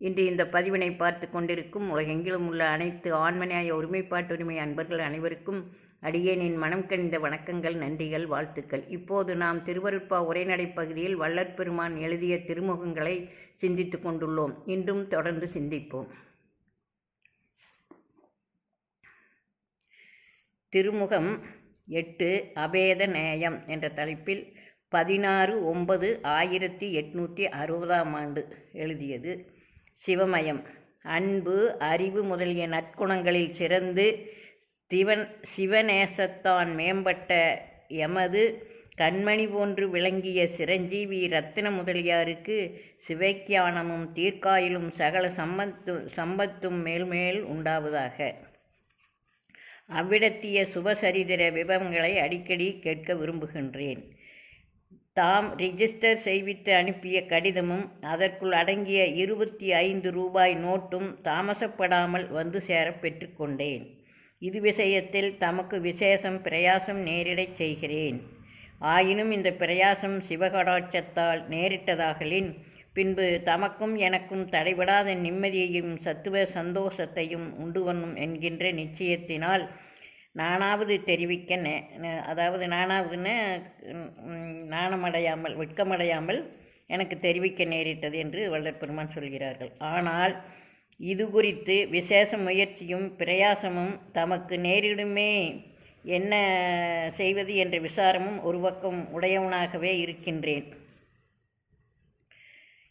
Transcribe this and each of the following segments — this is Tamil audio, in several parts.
இன்று இந்த பதிவினை பார்த்து கொண்டிருக்கும் உலகெங்கிலும் உள்ள அனைத்து ஆண்மனையாய ஒருமைப்பாட்டுரிமை அன்பர்கள் அனைவருக்கும் அடியேனின் மனம் கணிந்த வணக்கங்கள் நன்றிகள் வாழ்த்துக்கள். இப்போது நாம் திருவருட்பா உரைநடை பகுதியில் வள்ளற்பெருமான் எழுதிய திருமுகங்களை சிந்தித்து கொண்டுள்ளோம். இன்றும் தொடர்ந்து சிந்திப்போம். திருமுகம் எட்டு அபேத நேயம் என்ற தலைப்பில் பதினாறு ஒன்பது ஆயிரத்தி எட்நூற்றி அறுபதாம் ஆண்டு எழுதியது. சிவமயம். அன்பு அறிவு முதலிய நற்குணங்களில் சிறந்து சிவன் சிவநேசத்தான் மேம்பட்ட எமது கண்மணி போன்று விளங்கிய சிரஞ்சீவி ரத்தின முதலியாருக்கு சிவைக்கியானமும் தீர்க்காயிலும் சகல சம்பத்து சம்பத்தும் மேல்மேல் உண்டாவதாக. அவ்விடத்திய சுபசரிதிர விபவங்களை அடிக்கடி கேட்க விரும்புகின்றேன். தாம் ரிஜிஸ்டர் செய்வித்து அனுப்பிய கடிதமும் அதற்குள் அடங்கிய இருபத்தி ஐந்து ரூபாய் நோட்டும் தாமசப்படாமல் வந்து சேர பெற்றுக்கொண்டேன் இது விஷயத்தில் தமக்கு விசேஷம் பிரயாசம் நேரிடச் செய்கிறேன். ஆயினும் இந்த பிரயாசம் சிவகடாட்சத்தால் நேரிட்டதாகலின் பின்பு தமக்கும் எனக்கும் தடைபடாத நிம்மதியையும் சத்துவ சந்தோஷத்தையும் உண்டு வண்ணும் என்கின்ற நிச்சயத்தினால் நானாவது தெரிவிக்க அதாவது நானாவதுன்னு நாணமடையாமல் வெட்கமடையாமல் எனக்கு தெரிவிக்க நேரிட்டது என்று வல்லற்பெருமான் சொல்கிறார்கள். ஆனால் இது குறித்து விசேஷ முயற்சியும் பிரயாசமும் தமக்கு நேரிடுமே என்ன செய்வது என்ற விசாரமும் ஒரு பக்கம் உடையவனாகவே இருக்கின்றேன்.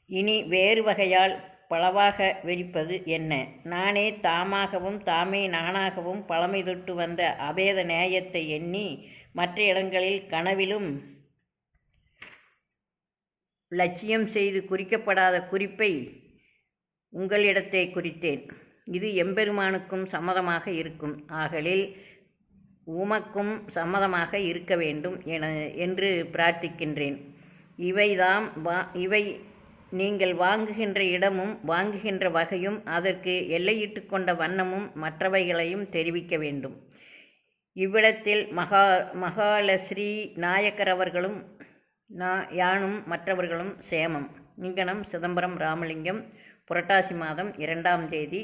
இனி வேறு வகையால் பலவாக வெடிப்பது என்ன? நானே தாமாகவும் தாமே நானாகவும் பழமை தொட்டு வந்த அபேத நேயத்தை எண்ணி மற்ற இடங்களில் கனவிலும் லட்சியம் செய்து குறிக்கப்படாத குறிப்பை உங்களிடத்தை குறித்தேன். இது எம்பெருமானுக்கும் சம்மதமாக இருக்கும். ஆகலில் உமக்கும் சம்மதமாக இருக்க வேண்டும் என என்று பிரார்த்திக்கின்றேன். இவைதாம் வா இவை நீங்கள் வாங்குகின்ற இடமும் வாங்குகின்ற வகையும் அதற்கு எல்லையிட்டு கொண்ட வண்ணமும் மற்றவைகளையும் தெரிவிக்க வேண்டும். இவ்விடத்தில் மகா மகாலஸ்ரீ நாயக்கர் அவர்களும் நா யானும் மற்றவர்களும் சேமம். இங்கனம் சிதம்பரம் ராமலிங்கம் புரட்டாசி மாதம் இரண்டாம் தேதி.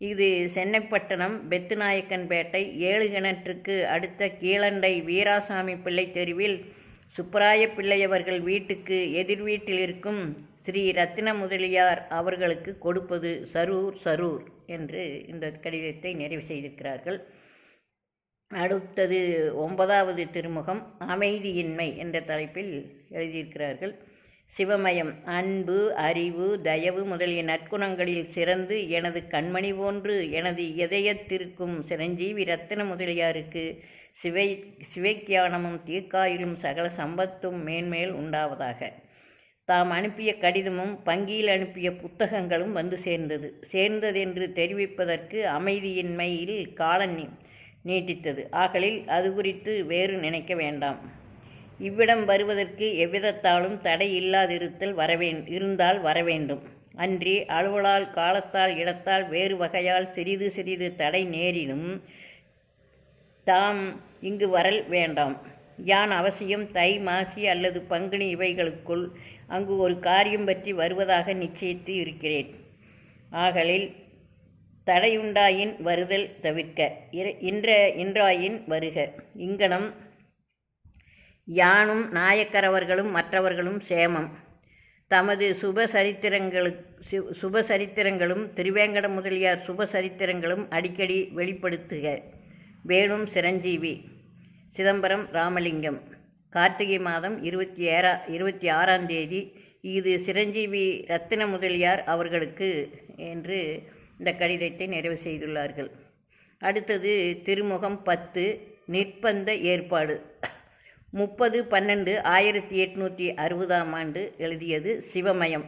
இது சென்னைப்பட்டணம் பெத்துநாயக்கன்பேட்டை ஏழு கிணற்றுக்கு அடுத்த கீழண்டை வீராசாமி பிள்ளை தெருவில் சுப்பராய பிள்ளையவர்கள் வீட்டுக்கு எதிர் வீட்டில் இருக்கும் ஸ்ரீ ரத்தின முதலியார் அவர்களுக்கு கொடுப்பது சரூர் சரூர் என்று இந்த கடிதத்தை நிறைவு செய்திருக்கிறார்கள். அடுத்தது ஒன்பதாவது திருமுகம் அமைதியின்மை என்ற தலைப்பில் எழுதியிருக்கிறார்கள். சிவமயம் அன்பு அறிவு தயவு முதலிய நற்குணங்களில் சிறந்து எனது கண்மணி போன்று எனது இதயத்திற்கும் சிரஞ்சீவி ரத்தின முதலியாருக்கு சிவை சிவைக்கியானமும் தீர்க்காயிலும் சகல சம்பத்தும் மேன்மேல் உண்டாவதாக. தாம் அனுப்பிய கடிதமும் பங்கியில் அனுப்பிய புத்தகங்களும் வந்து சேர்ந்தது. சேர்ந்ததென்று தெரிவிப்பதற்கு அமைதியின்மையில் காலம் நீட்டித்தது. ஆகலில் அது குறித்து வேறு நினைக்க வேண்டாம். இவ்விடம் வருவதற்கு எவ்விதத்தாலும் தடை இல்லாதிருத்தல் வரவே இருந்தால் வரவேண்டும். அன்றி அலுவலால் காலத்தால் இடத்தால் வேறு வகையால் சிறிது சிறிது தடை நேரினும் தாம் இங்கு வரல் வேண்டாம். யான் அவசியம் தை மாசி அல்லது பங்குனி இவைகளுக்குள் அங்கு ஒரு காரியம் பற்றி வருவதாக நிச்சயித்து இருக்கிறேன். ஆகலில் தடையுண்டாயின் வருதல் தவிர்க்க இன்ற இன்றாயின் வருக. இங்கனம் யானும் நாயக்கரவர்களும் மற்றவர்களும் சேமம். தமது சுபசரித்திரங்களு சுபசரித்திரங்களும் திருவேங்கட முதலியார் சுபசரித்திரங்களும் அடிக்கடி வெளிப்படுத்துக. வேணும் சிரஞ்சீவி. சிதம்பரம் ராமலிங்கம். கார்த்திகை மாதம் இருபத்தி ஏறா இருபத்தி ஆறாம் தேதி இது சிரஞ்சீவி ரத்தின முதலியார் அவர்களுக்கு என்று இந்த கடிதத்தை நிறைவு செய்துள்ளார்கள். அடுத்தது திருமுகம் பத்து நிற்பந்த ஏற்பாடு. முப்பது பன்னெண்டு ஆயிரத்தி எட்நூற்றி அறுபதாம் ஆண்டு எழுதியது சிவமயம்.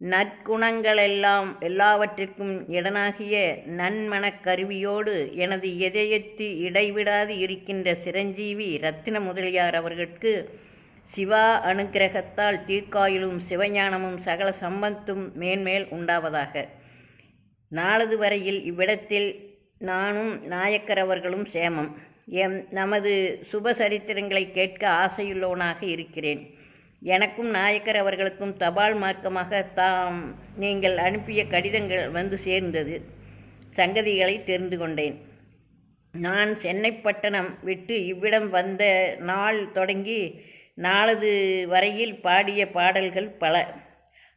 நற்குணங்களெல்லாம் எல்லாவற்றிற்கும் இடனாகிய நன்மனக் கருவியோடு எனது இதயத்து இடைவிடாது இருக்கின்ற சிரஞ்சீவி ரத்தின முதலியார் அவர்களுக்கு சிவா அனுக்கிரகத்தால் தீர்க்காயிலும் சிவஞானமும் சகல சம்பத்தும் மேன்மேல் உண்டாவதாக. நாளது வரையில் இவ்விடத்தில் நானும் நாயக்கர் அவர்களும் சேமம். எம் நமது சுபசரித்திரங்களை கேட்க ஆசையுள்ளவனாக இருக்கிறேன். எனக்கும் நாயக்கர் அவர்களுக்கும் தபால் மார்க்கமாக தாம் நீங்கள் அனுப்பிய கடிதங்கள் வந்து சேர்ந்தது. சங்கதிகளை தெரிந்து கொண்டேன். நான் சென்னைப்பட்டணம் விட்டு இவ்விடம் வந்த நாள் தொடங்கி நாளது வரையில் பாடிய பாடல்கள் பல.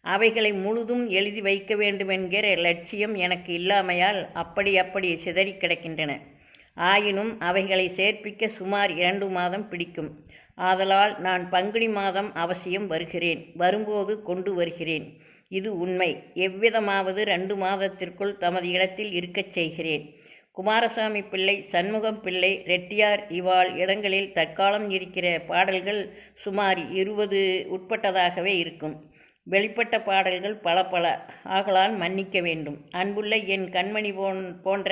அவைகளை முழுதும் எழுதி வைக்க வேண்டுமென்கிற லட்சியம் எனக்கு இல்லாமையால் அப்படி அப்படி சிதறி கிடக்கின்றன. ஆயினும் அவைகளை சேர்ப்பிக்க சுமார் இரண்டு மாதம் பிடிக்கும். ஆதலால் நான் பங்குனி மாதம் அவசியம் வருகிறேன். வரும்போது கொண்டு வருகிறேன். இது உண்மை. எவ்விதமாவது ரெண்டு மாதத்திற்குள் தமது இடத்தில் இருக்கச் செய்கிறேன். குமாரசாமி பிள்ளை சண்முகம் பிள்ளை ரெட்டியார் இவாள் இடங்களில் தற்காலம் இருக்கிற பாடல்கள் சுமார் இருபது உட்பட்டதாகவே இருக்கும். வெளிப்பட்ட பாடல்கள் பல பல. ஆகலால் மன்னிக்க வேண்டும். அன்புள்ள என் கண்மணி போன் போன்ற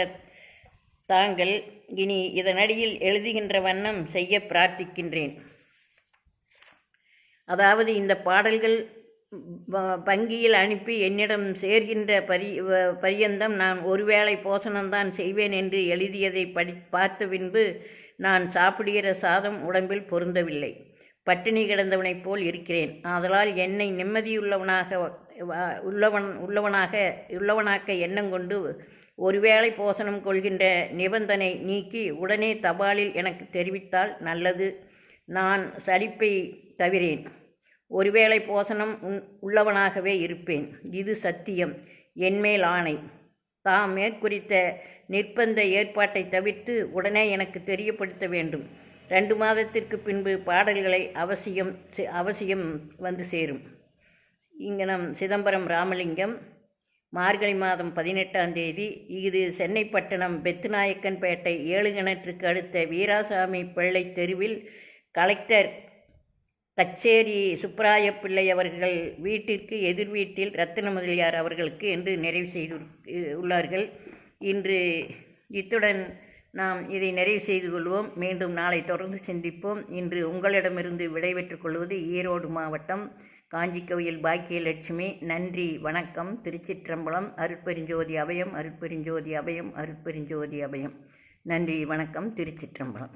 தாங்கள் இனி இதனடியில் எழுதுகின்ற வண்ணம் செய்ய பிரார்த்திக்கின்றேன். அதாவது இந்த பாடல்கள் வங்கியில் அனுப்பி என்னிடம் சேர்கின்ற பரி பரியந்தம் நான் ஒருவேளை போசனம்தான் செய்வேன் என்று எழுதியதை படி பார்த்த பின்பு நான் சாப்பிடுகிற சாதம் உடம்பில் பொருந்தவில்லை. பட்டினி கிடந்தவனைப் போல் இருக்கிறேன். ஆதலால் என்னை நிம்மதியுள்ளவனாக உள்ளவன் உள்ளவனாக உள்ளவனாக்க எண்ணம் கொண்டு ஒருவேளை போசனம் கொள்கின்ற நிபந்தனை நீக்கி உடனே தபாலில் எனக்கு தெரிவித்தால் நல்லது. நான் சலிப்பை தவிரேன். ஒருவேளை போசனம் உன் உள்ளவனாகவே இருப்பேன். இது சத்தியம். என்மேல் ஆணை. தாம் மேற்குறித்த நிர்பந்த ஏற்பாட்டை தவிர்த்து உடனே எனக்கு தெரியப்படுத்த வேண்டும். ரெண்டு மாதத்திற்கு பின்பு பாடல்களை அவசியம் அவசியம் வந்து சேரும். இங்கனம் சிதம்பரம் ராமலிங்கம் மார்கழி மாதம் பதினெட்டாம் தேதி இது சென்னைப்பட்டணம் பெத்துநாயக்கன்பேட்டை ஏழு கிணற்றுக்கு அடுத்த வீராசாமி பிள்ளை தெருவில் கலெக்டர் கச்சேரி சுப்பராய பிள்ளை அவர்கள் வீட்டிற்கு எதிர் வீட்டில் ரத்தின முதலியார் அவர்களுக்கு என்று நிறைவு செய்து உள்ளார்கள். இன்று இத்துடன் நாம் இதை நிறைவு செய்து கொள்வோம். மீண்டும் நாளை தொடர்ந்து சிந்திப்போம். இன்று உங்களிடமிருந்து விடைபெற்றுக் கொள்வது ஈரோடு மாவட்டம் காஞ்சிக்கோயில் பாக்கியலட்சுமி. நன்றி வணக்கம். திருச்சிற்றம்பலம் அருட்பெருஞ்சோதி அபயம் அருட்பெருஞ்சோதி அபயம் அருட்பெருஞ்சோதி அபயம். நன்றி வணக்கம். திருச்சிற்றம்பலம்.